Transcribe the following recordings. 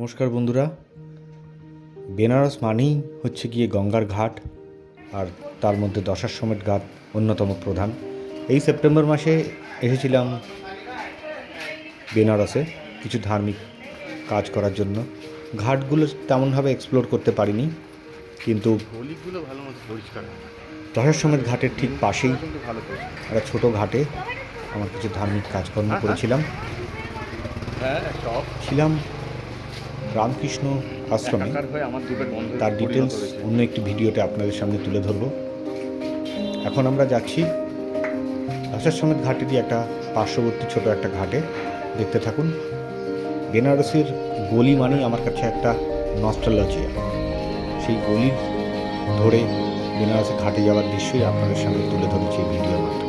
নমস্কার বন্ধুরা। বেনারস মানেই হচ্ছে গিয়ে গঙ্গার ঘাট আর তার মধ্যে দশার সমেত ঘাট অন্যতম প্রধান। এই সেপ্টেম্বর মাসে এসেছিলাম বেনারসে কিছু ধার্মিক কাজ করার জন্য। ঘাটগুলো তেমনভাবে এক্সপ্লোর করতে পারিনি কিন্তু দশার ভালো মতো পরিষ্কার হয় না। দশাশ্বমেধ ঘাটের ঠিক পাশেই একটা ছোটো ঘাটে আমার কিছু ধার্মিক কাজকর্ম করেছিলাম। হ্যাঁ ছিলাম রামকৃষ্ণ আশ্রমে তার ডিটেলস অন্য একটি ভিডিওতে আপনাদের সামনে তুলে ধরব। এখন আমরা যাচ্ছি আসার সমেত ঘাটে দিয়ে একটা পার্শ্ববর্তী ছোট একটা ঘাটে। দেখতে থাকুন বেনারসের গলি মানেই আমার কাছে একটা নস্টালজিয়া সেই গলির ধরে বেনারসে ঘাটে যাওয়ার দৃশ্যই আপনাদের সামনে তুলে ধরেছি এই ভিডিওর মাধ্যমে।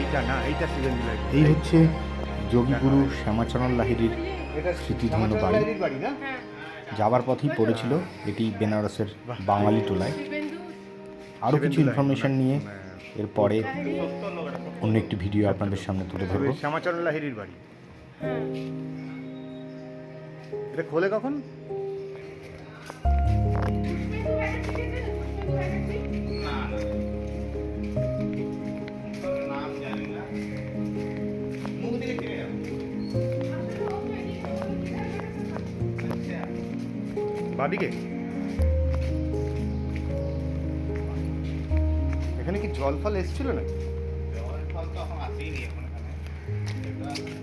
এইটা না এইটা এই হচ্ছে যোগীগুরু শ্যামাচরণ লাহিড়ির স্মৃতিধন্য বাড়ি। যাবার পথেই পড়েছিল এটি বেনারসের বাঙালি টোলায়। আরও কিছু ইনফরমেশন নিয়ে এরপরে অন্য একটি ভিডিও আপনাদের সামনে তুলে ধরবো। শ্যামাচরণ লাহিড়ির বাড়ি। এটা খোলে কখন? বাদিকে? এখানে কি জল ফল এসেছিল না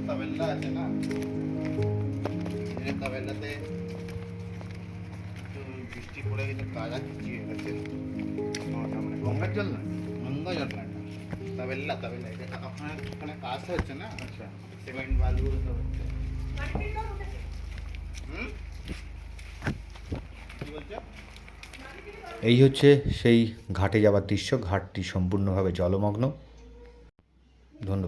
তাবেল্লা আছে না? এই তাবেল্লাতে বৃষ্টি পড়ে গেছে কাজা খিচিয়ে গেছে। মানে গঙ্গার জল না? মন্দ জল না। তাবেল্লা তাবেল্লা। এটা ওখানে ওখানে কাজ হচ্ছে না? আচ্ছা। সিমেন্ট বালু হচ্ছে। এই হচ্ছে সেই ঘাটে যাওয়ার দৃশ্য ঘাটটি সম্পূর্ণভাবে জলমগ্ন। ধন্যবাদ।